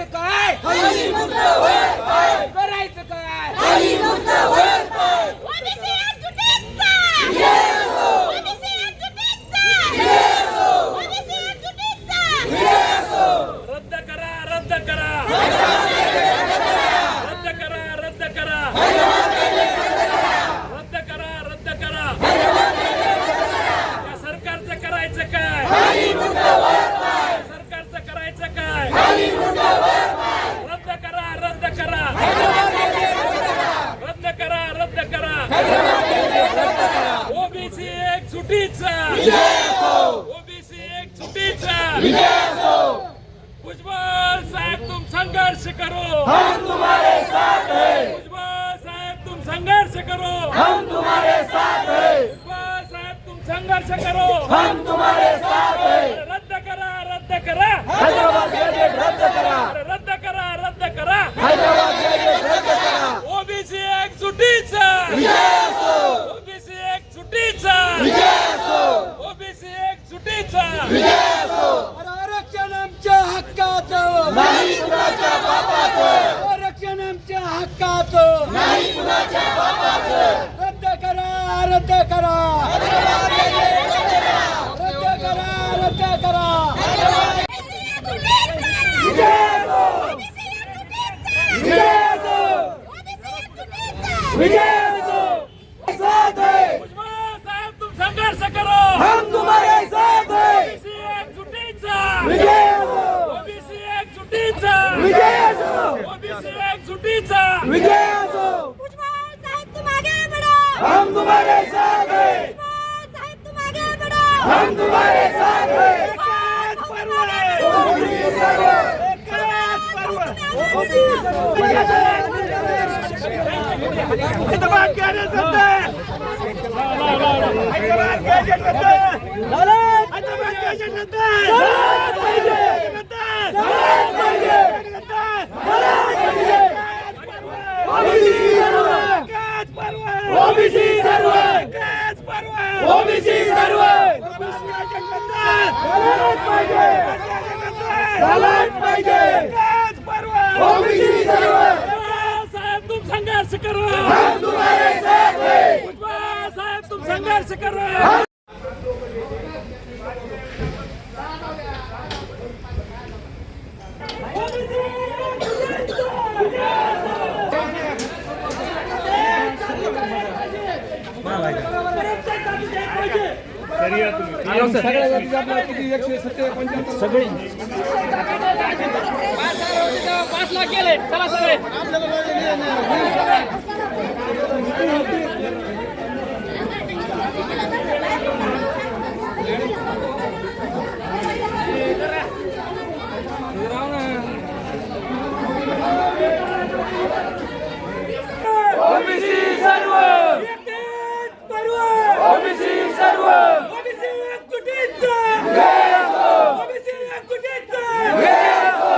करायचं काय करायचं काय ओबीसी एकजुटीचा ओबीसी एकजुटीचा ओबीसी एकजुटीचा रद्द करा रद्द करा रद्द करा रद्द करा रद्द करा रद्द करा या सरकारचं करायचं काय या सरकारचं करायचं काय रद्द करा रद्द करा रद्द करा रद्द करा ओबीसी एक सुटीचा ओबीसी एक सुटीचा भुजबल साहेब तुम संघर्ष करो. हम तुम्हारे साथ हैं. भुजबल साहेब तुम संघर्ष करो. हम तुम्हारे साथ हैं. भुजबल साहेब तुम संघर्ष करो. हम तुम्हारे साथ हैं. रद्द करा रद्द करा. रद्द करा. रद्द करा रद्द करा हैदराबाद रद्द करा ओबीसी एक सुटीचा ओबीसी एक सुटीचा ओबीसी एक सुटीचा आरक्षण आमच्या हक्काचं आरक्षण आमच्या हक्काचं रद्द करा रद्द करा. रद्द करा रद्द करा. ओबीसी एकजुटीचा ओबीसी एकजुटीचा ओबीसी एकजुटीचा भुजबल साहेब तुम संघर्ष करो हम तुम्हारे साथ हैं ओबीसी एक सुटीचा विजय विजय विजय हम तुम्हारे साथ हैं। भुजबल साहेब तुम आगे बढ़ो हम तुम्हारे साथ हैं। हैदराबाद हैदराबाद गॅजेट रद्द हैदराबाद ओबीसी सर्व झालाच पाहिजे ओबीसी सर्व भुजबल साहेब तुम संघर्ष करो. साथ हैं भुजबल साहेब तुम संघर्ष करो ओबीसी सर्व ओबीसी सर्व ओबीसी एकजुटीचा जय असो ओबीसी एकजुटीचा जय असो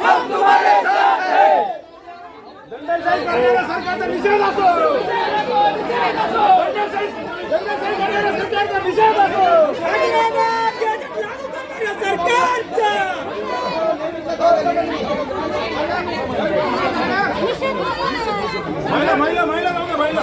हम तुम्हारे साथ हैं दंडशाही करणाऱ्या सरकारचा निषेध असो दंडशाही दंडशाही करणाऱ्या सरकारचा निषेध असो हैदराबाद गॅजेट लागू करणाऱ्या सरकारचा महिला महिला महिला जाऊ दे, महिला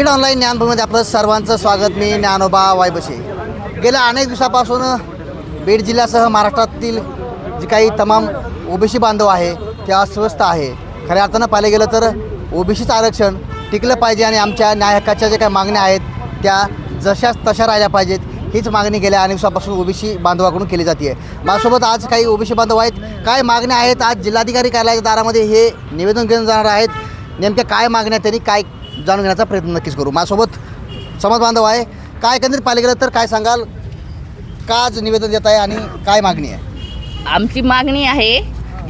ऑनलाईन ज्ञानभूमीमध्ये आपलं सर्वांचं स्वागत. मी ज्ञानोबा वायबसे गेल्या अनेक दिवसापासून बीड जिल्ह्यासह महाराष्ट्रातील जी काही तमाम ओबीसी बांधव आहे ते अस्वस्थ आहे. खऱ्या अर्थानं पाहिलं गेलं तर ओबीसीचं आरक्षण टिकलं पाहिजे आणि आमच्या न्याय हक्काच्या ज्या काही मागण्या आहेत त्या जशाच तशा राहिल्या पाहिजेत हीच मागणी गेल्या अनेक दिवसापासून ओबीसी बांधवाकडून केली जाते माझ्यासोबत आज काही ओबीसी बांधव आहेत. काय मागण्या आहेत? आज जिल्हाधिकारी कार्यालयाच्या दारामध्ये हे निवेदन घेऊन जाणार आहेत. नेमक्या काय मागण्या त्यांनी काय जाणून घेण्याचा प्रयत्न नक्कीच करू. माझ्यासोबत समाज बांधव आहे. काय एकंदरीत पाहिलं गेलं तर काय सांगाल? का आज निवेदन देत आहे आणि काय मागणी आहे? आमची मागणी आहे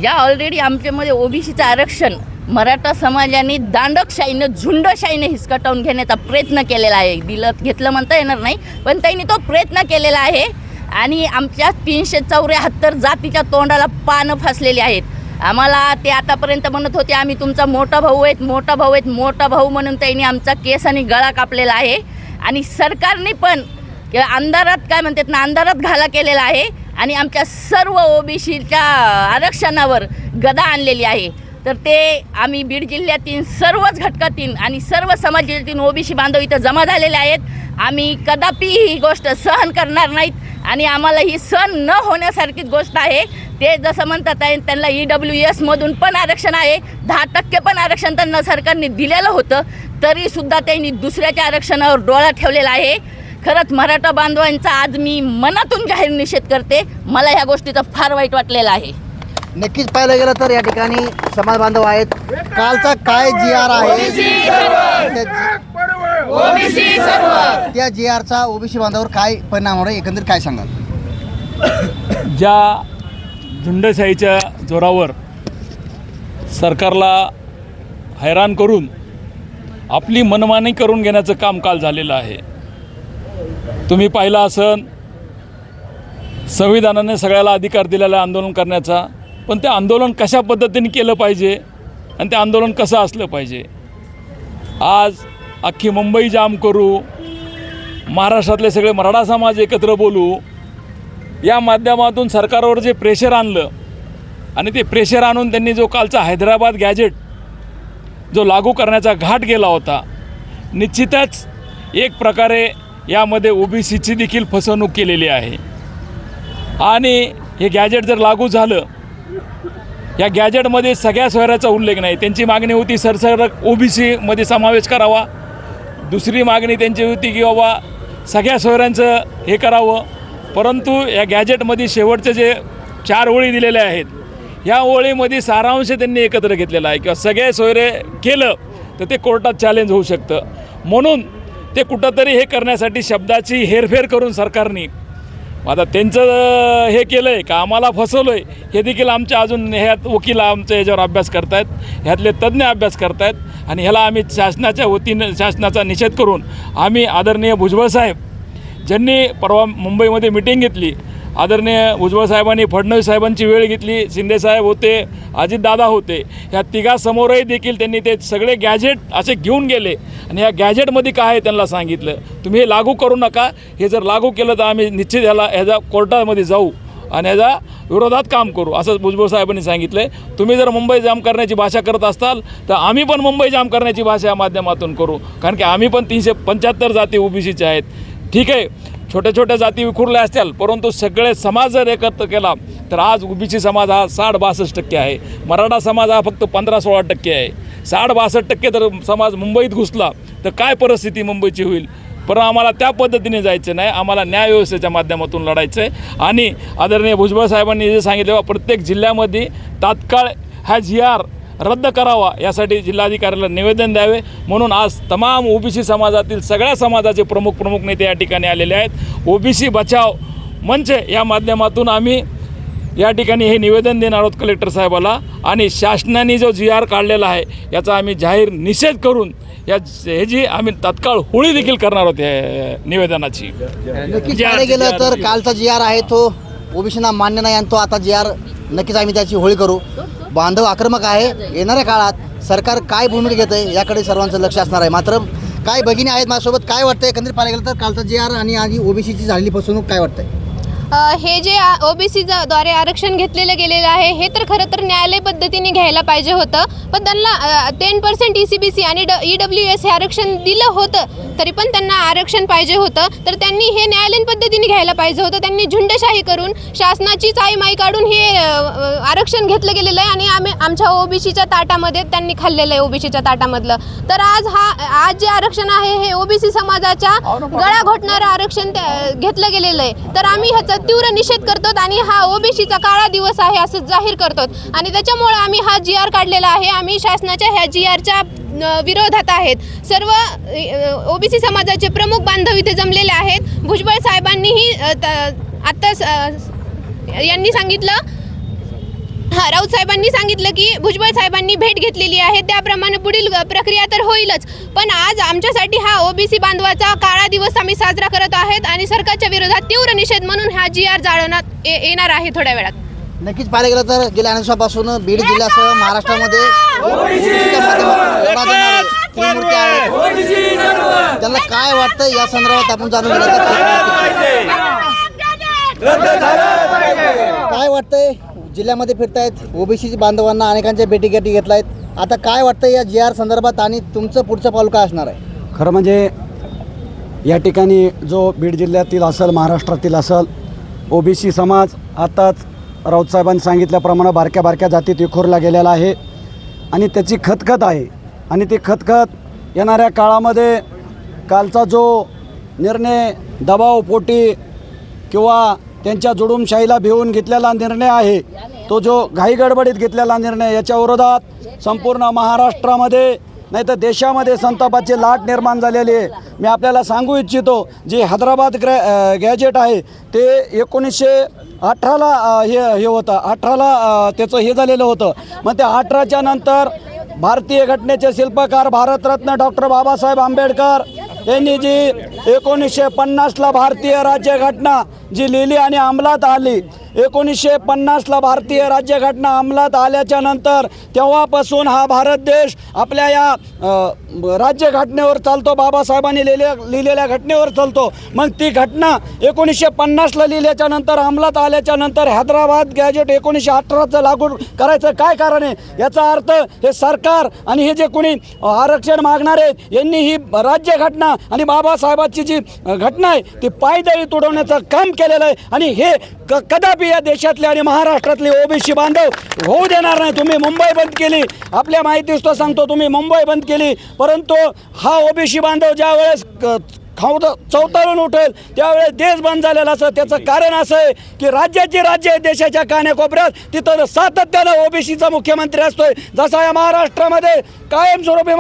या ऑलरेडी आमच्यामध्ये ओबीसीचं आरक्षण मराठा समाजाने दांडकशाहीनं झुंडशाहीने हिसकटावून घेण्याचा प्रयत्न केलेला आहे. दिलं घेतलं म्हणता येणार नाही पण त्यांनी तो प्रयत्न केलेला आहे. आणि आमच्या तीनशे चौऱ्याहत्तर जातीच्या तोंडाला पानं फासलेली आहेत. आम्हाला ते आतापर्यंत म्हणत होते आम्ही तुमचा मोठा भाऊ आहेत मोठा भाऊ आहेत मोठा भाऊ म्हणून त्यांनी आमचा केस आणि गळा कापलेला आहे. आणि सरकारने पण किंवा अंधारात काय म्हणतात ना अंधारात घाला केलेला आहे आणि आमच्या सर्व ओबीसीच्या आरक्षणावर गदा आणलेली आहे. तर ते आम्ही बीड जिल्ह्यातील सर्वच घटकातील आणि सर्व समाजातील ओबीसी बांधव इथं जमा झालेले आहेत. आम्ही कदापि ही गोष्ट सहन करणार नाहीत. आणि आम्हाला ही सहन न होण्यासारखीच गोष्ट आहे. ते जसं म्हणतात आहे त्यांना ई डब्ल्यू एसमधून पण आरक्षण आहे. दहा टक्के पण आरक्षण त्यांना सरकारने दिलेलं होतं. तरीसुद्धा त्यांनी दुसऱ्याच्या आरक्षणावर डोळा ठेवलेला आहे. खरंच मराठा बांधवांचा आज मी मनातून जाहीर निषेध करते. मला ह्या गोष्टीचं फार वाईट वाटलेलं आहे. नक्कीच पाहिलं गेलं तर या ठिकाणी समाज बांधव आहेत. कालचा काय जी आर आहे? त्या- त्या जी आरचा ओबीसी बांधवावर काय परिणाम होणार आहे? एकंदरीत काय सांगाल? ज्या झुंडशाहीच्या जोरावर सरकारला हैराण करून आपली मनमानी करून घेण्याचं काम काल झालेलं आहे. तुम्ही पाहिलं असन संविधानाने सगळ्याला अधिकार दिलेला आहे आंदोलन करण्याचा पण ते आंदोलन कशा पद्धतीने केलं पाहिजे आणि ते आंदोलन कसं असलं पाहिजे? आज अख्खी मुंबई जाम करू. महाराष्ट्रातले सगळे मराठा समाज एकत्र बोलू. या माध्यमातून सरकारवर जे प्रेशर आणलं आणि ते प्रेशर आणून त्यांनी जो कालचा हैदराबाद गॅजेट जो लागू करण्याचा घाट गेला होता निश्चितच एक प्रकारे यामध्ये ओबीसीची देखील फसवणूक केलेली आहे. आणि हे गॅजेट जर लागू झालं या गॅजेटमध्ये सगळ्या सोयऱ्याचा उल्लेख नाही. त्यांची मागणी होती सरसरक ओबीसीमध्ये समावेश करावा. दुसरी मागणी त्यांची होती की बाबा सगळ्या सोयऱ्यांचं हे करावं. परंतु या गॅजेटमध्ये शेवटचे जे चार ओळी दिलेल्या आहेत ह्या ओळीमध्ये सारांश त्यांनी एकत्र घेतलेला आहे किंवा सगळे सोयरे केलं तर ते कोर्टात चॅलेंज होऊ शकतं. म्हणून ते कुठंतरी हे करण्यासाठी शब्दाची हेरफेर करून सरकारने आता त्यांचं हे केलं आहे का? आम्हाला फसवलं आहे हे देखील आमच्या अजून ह्यात वकील आमच्या याच्यावर अभ्यास करतायत. ह्यातले तज्ज्ञ अभ्यास करतायत. आणि ह्याला आम्ही शासनाच्या वतीनं शासनाचा निषेध करून आम्ही आदरणीय भुजबळ साहेब ज्यांनी परवा मुंबईमध्ये मिटिंग घेतली आदरणीय भुजबळ साहेबांनी फडणवीस साहेबांची वेळ घेतली शिंदेसाहेब होते अजितदादा होते. ह्या तिघासमोरही देखील त्यांनी ते सगळे गॅजेट असे घेऊन गेले. आणि ह्या गॅजेटमध्ये काय आहे त्यांना सांगितलं? तुम्ही हे लागू करू नका. हे जर लागू केलं तर आम्ही निश्चित ह्याला ह्याच्या कोर्टामध्ये जाऊ आणि ह्याचा विरोधात काम करू असं भुजबळ साहेबांनी सांगितलं आहे तुम्ही जर मुंबई जाम करण्याची भाषा करत असाल तर आम्ही पण मुंबई जाम करण्याची भाषा या माध्यमातून करू. कारण की आम्ही पण तीनशे पंच्याहत्तर जाती ओबीसीच्या आहेत. ठीक आहे. छोट्या छोट्या जाती विखुरल्या असतील परंतु सगळे समाज जर एकत्र केला तर आज ओबीसी समाज हा साठ बासष्ट टक्के आहे. मराठा समाज हा फक्त पंधरा सोळा टक्के आहे. साठ बासष्ट टक्के जर समाज मुंबईत घुसला तर काय परिस्थिती मुंबईची होईल? पण आम्हाला त्या पद्धतीने जायचं नाही. आम्हाला न्यायव्यवस्थेच्या माध्यमातून लढायचं आहे आणि आदरणीय भुजबळ साहेबांनी जे सांगितलं बा, प्रत्येक जिल्ह्यामध्ये तात्काळ हा जी आर रद्द करावा यासाठी जिल्हाधिकाऱ्याला निवेदन द्यावे. म्हणून आज तमाम ओबीसी समाजातील सगळ्या समाजाचे प्रमुख प्रमुख नेते या ठिकाणी आलेले आहेत. ओबीसी बचाव मंच या माध्यमातून आम्ही या ठिकाणी हे निवेदन देणार आहोत कलेक्टर साहेबाला. आणि शासनाने जो जी आर काढलेला आहे याचा आम्ही जाहीर निषेध करून या ह्याची आम्ही तात्काळ होळी देखील करणार आहोत या निवेदनाची. नक्कीच जी आर- पाहिलं गेलं तर. कालचा जी आर आहे तो ओबीसीना मान्य नाही आणि तो आता जी आर नक्कीच आम्ही त्याची होळी करू. बांधव आक्रमक आहे. येणाऱ्या काळात सरकार काय भूमिका घेतं आहे याकडे सर्वांचं लक्ष असणार आहे. मात्र काय भगिनी आहेत माझ्यासोबत. काय वाटतंय एकंदरीत पाहायला गेलं तर कालचा जी आर आणि आधी ओबीसीची झालेली फसवणूक काय वाटतंय? हे जे ओबीसी द्वारे आरक्षण घेतलेलं गेलेलं आहे हे तर खरं तर न्यायालय पद्धतीने घ्यायला पाहिजे होतं. पण त्यांना ten percent E C B C आणि ई डब्ल्यू एस हे आरक्षण दिलं होतं तरी पण त्यांना आरक्षण पाहिजे होतं. तर त्यांनी हे न्यायालयीन पद्धतीने घ्यायला पाहिजे होतं. त्यांनी झुंडशाही करून शासनाची माई काढून हे आरक्षण घेतलं गेलेलं आहे आणि आम्ही आमच्या ओबीसीच्या ताटामध्ये त्यांनी खाल्लेलं आहे ओबीसीच्या ताटामधलं. तर आज हा आज जे आरक्षण आहे हे ओबीसी समाजाच्या गळा घोटणारं आरक्षण घेतलं गेलेलं आहे. तर आम्ही ह्याचा तीव्र निषेध करतो आणि हा ओबीसीचा काळा दिवस आहे असं जाहीर करतो आणि त्याच्यामुळे आम्ही हा जी आर काढलेला आहे. आम्ही शासनाच्या ह्या जी आरच्या विरोधात आहेत. सर्व ओबीसी समाजाचे प्रमुख बांधव इथे जमलेले आहेत. भुजबळ साहेबांनीही अ, त- आत्ता स- यांनी सांगितलं हा राऊत साहेबांनी सांगितलं की भुजबळ साहेबांनी भेट घेतलेली आहे. त्याप्रमाणे पुढील प्रक्रिया तर होईलच. पण आज आमच्यासाठी हा ओबीसी बांधवाचा काळा दिवस आम्ही साजरा करत आहेत आणि सरकारच्या विरोधात तीव्र निषेध म्हणून हा जी आर जाळवण्यात येणार आहे थोड्या वेळात. नक्कीच पाहायला गेलं तर गेल्या अनेक दिवसापासून बीड जिल्ह्यासह महाराष्ट्रामध्ये त्यांना काय वाटतं या संदर्भात आपण जाणून घेण्याचा करू. काय वाटतंय? जिल्ह्यामध्ये फिरतायत ओबीसी बांधवांना अनेकांच्या भेटी गाठी आहेत आता काय वाटतं या जी आर संदर्भात आणि तुमचं पुढचं पाऊल काय असणार आहे? खरं म्हणजे या ठिकाणी जो बीड जिल्ह्यातील असेल महाराष्ट्रातील असेल ओबीसी समाज आताच राऊतसाहेबांनी सांगितल्याप्रमाणे बारक्या बारक्या जातीत विखुरला गेलेला आहे. आणि त्याची खतखत आहे. आणि ती खतखत येणाऱ्या काळामध्ये कालचा जो निर्णय दबावपोटी किंवा त्यांच्या जुडूमशाहीला भिवून घेतलेला निर्णय आहे. तो जो घाईगडबडीत घेतलेला निर्णय याच्या विरोधात संपूर्ण महाराष्ट्रामध्ये नाही तर देशामध्ये संतापाची लाट निर्माण झालेली आहे. मी आपल्याला सांगू इच्छितो जे हैदराबाद ग्रॅ गॅजेट आहे ते एकोणीसशे अठराला हे हे होतं. अठराला त्याचं हे झालेलं होतं. मग ते अठराच्या नंतर भारतीय घटनेचे शिल्पकार भारतरत्न डॉक्टर बाबासाहेब आंबेडकर यांनी जी एकोणीसशे पन्नासला भारतीय राज्यघटना जी लिहिली आणि अंमलात आली एकोणीसशे पन्नासला भारतीय राज्यघटना अंमलात आल्याच्यानंतर तेव्हापासून हा भारत देश आपल्या या राज्यघटनेवर चालतो बाबासाहेबांनी लिहिल्या लिहिलेल्या घटनेवर चालतो. मग ती घटना एकोणीसशे पन्नासला लिहिल्याच्या नंतर अंमलात आल्याच्यानंतर हैदराबाद गॅजेट एकोणीसशे अठराचं लागू करायचं काय कारण आहे? याचा अर्थ हे सरकार आणि हे जे कोणी आरक्षण मागणारे यांनी ही राज्यघटना आणि बाबासाहेबांची जी घटना आहे ती पायदळी तुडवण्याचं काम केलेलं आहे. आणि हे क कदापि या देशातले आणि महाराष्ट्रातले ओबीसी बांधव होऊ देणार नाही. तुम्ही मुंबई बंद केली. आपल्या माहितीच तो सांगतो तुम्ही मुंबई बंद केली. परंतु हा ओबीसी बांधव ज्या वेळेस खाऊद चौताळून उठेल त्यावेळेस देश बंद झालेला असं त्याचं कारण असं आहे की राज्याची राज्य आहे देशाच्या कान्याकोपऱ्यात तिथं सातत्यानं ओबीसीचा मुख्यमंत्री असतोय. जसा या महाराष्ट्रामध्ये कायमस्वरूपी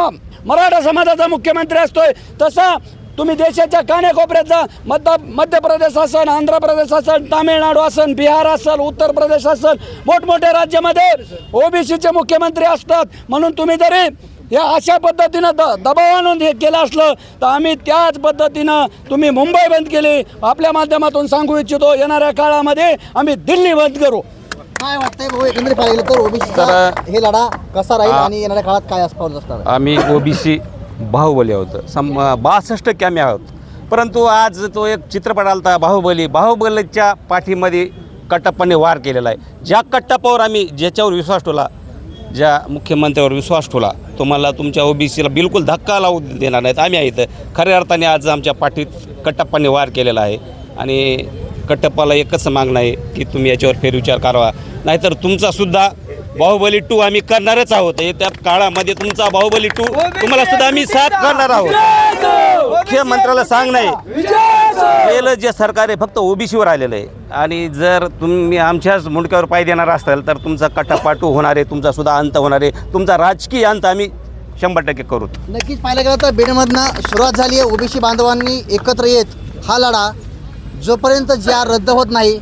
मराठा समाजाचा मुख्यमंत्री असतोय तसा तुम्ही देशाच्या कान्याकोपऱ्यात जा. मध्य मध्य प्रदेश असेल आंध्र प्रदेश असेल तामिळनाडू असेल बिहार असेल उत्तर प्रदेश असेल मोठमोठ्या राज्यामध्ये ओबीसीचे मुख्यमंत्री असतात. म्हणून तुम्ही जरी या अशा पद्धतीनं द दबाव आणून हे केलं असलं तर आम्ही त्याच पद्धतीनं तुम्ही मुंबई बंद केली. आपल्या माध्यमातून सांगू इच्छितो येणाऱ्या काळामध्ये आम्ही दिल्ली बंद करू. काय वाटतंय भाऊ एकंदरीत तर हे लढा कसा राहील आणि येणाऱ्या काळात काय असणार? आम्ही ओबीसी बाहुबली होतं. सम बासष्ट टक्के आहोत. परंतु आज तो एक चित्रपट आलता बाहुबली. बाहुबलीच्या पाठीमध्ये कट्टप्पाने वार केलेला आहे. ज्या कट्टप्पावर आम्ही ज्याच्यावर विश्वास ठेवला ज्या मुख्यमंत्र्यावर विश्वास ठेवला तुम्हाला तुमच्या ओबीसीला बिलकुल धक्का लावू देणार नाहीत. आम्ही आहे इथं. खऱ्या अर्थाने आज आमच्या पाठीत कट्टप्पाने वार केलेला आहे. आणि कट्टप्पाला एकच मागणं आहे की तुम्ही याच्यावर फेरविचार करावा. नाहीतर तुमचा सुद्धा बाहुबली टू आम्ही करणारच आहोत. येत्या काळामध्ये तुमचा बाहुबली टू तुम्हाला सुद्धा आम्ही साथ करणार आहोत. मुख्यमंत्र्याला सांग नाही. पहिलं जे सरकार आहे फक्त ओबीसीवर आलेलं आहे. आणि जर तुम्ही आमच्याच मुंडक्यावर पाय देणार असाल तर तुमचा कटापाटू होणार आहे तुमचा सुद्धा अंत होणार आहे. तुमचा राजकीय अंत आम्ही शंभर टक्के करू. नक्कीच पाहायला गेलं तर बीडमधनं सुरुवात झाली आहे. ओबीसी बांधवांनी एकत्र येत हा लढा. जोपर्यंत जे आर रद्द होत नाही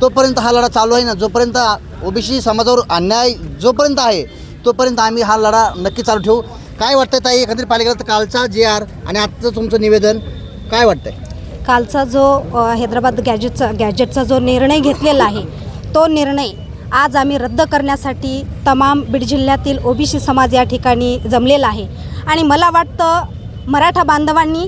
तोपर्यंत हा लढा चालू आहे ना. जोपर्यंत ओबीसी समाजावर अन्याय जोपर्यंत आहे तोपर्यंत आम्ही हा लढा नक्की चालू ठेवू. काय वाटतंय ताई? एकंदरीत पालिकेला तर कालचा जे आर आणि आजचं तुमचं निवेदन काय वाटतंय? कालचा जो हैदराबाद गॅजेटचा गॅजेटचा जो निर्णय घेतलेला आहे तो निर्णय आज आम्ही रद्द करण्यासाठी तमाम बीड जिल्ह्यातील ओबीसी समाज या ठिकाणी जमलेला आहे. आणि मला वाटतं मराठा बांधवांनी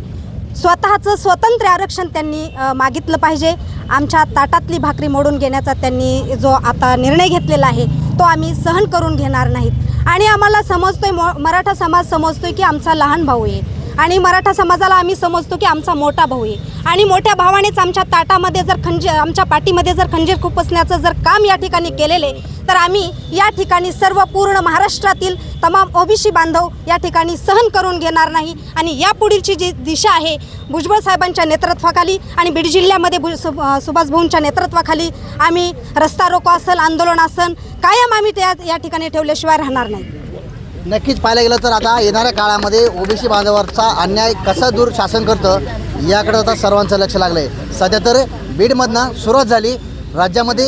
स्वतःचं स्वतंत्र आरक्षण त्यांनी मागितलं पाहिजे. आमच्या ताटातली भाकरी मोडून घेण्याचा त्यांनी जो आता निर्णय घेतलेला आहे तो आम्ही सहन करून घेणार नाहीत. आणि आम्हाला समजतोय मराठा समाज समजतोय की आमचा लहान भाऊ आहे. आणि मराठा समाजाला आम्ही समजतो की आमचा मोठा भाऊ आहे. आणि मोठ्या भावानेच आमच्या ताटामध्ये जर खंजीर आमच्या पाठीमध्ये जर खंजीर खुपसण्याचं जर काम या ठिकाणी केलेले तर आम्ही या ठिकाणी सर्व पूर्ण महाराष्ट्रातील तमाम ओबीसी बांधव या ठिकाणी सहन करून घेणार नाही. आणि या पुढीलची जी दिशा आहे भुजबळ साहेबांच्या नेतृत्वाखाली आणि बीड जिल्ह्यामध्ये भु सु नेतृत्वाखाली आम्ही रस्ता रोको असेल आंदोलन असेल कायम आम्ही त्या या ठिकाणी ठेवल्याशिवाय राहणार नाही. नक्कीच पाहायला गेलं तर आता येणाऱ्या काळामध्ये ओबीसी बांधवांचा अन्याय कसा दूर शासन करतं याकडे आता सर्वांचं लक्ष लागलं आहे सध्या तर बीडमधनं सुरुवात झाली. राज्यामध्ये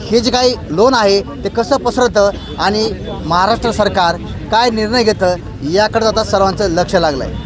हे जे काही लोन आहे ते कसं पसरतं आणि महाराष्ट्र सरकार काय निर्णय घेतं याकडे आता सर्वांचं लक्ष लागलं आहे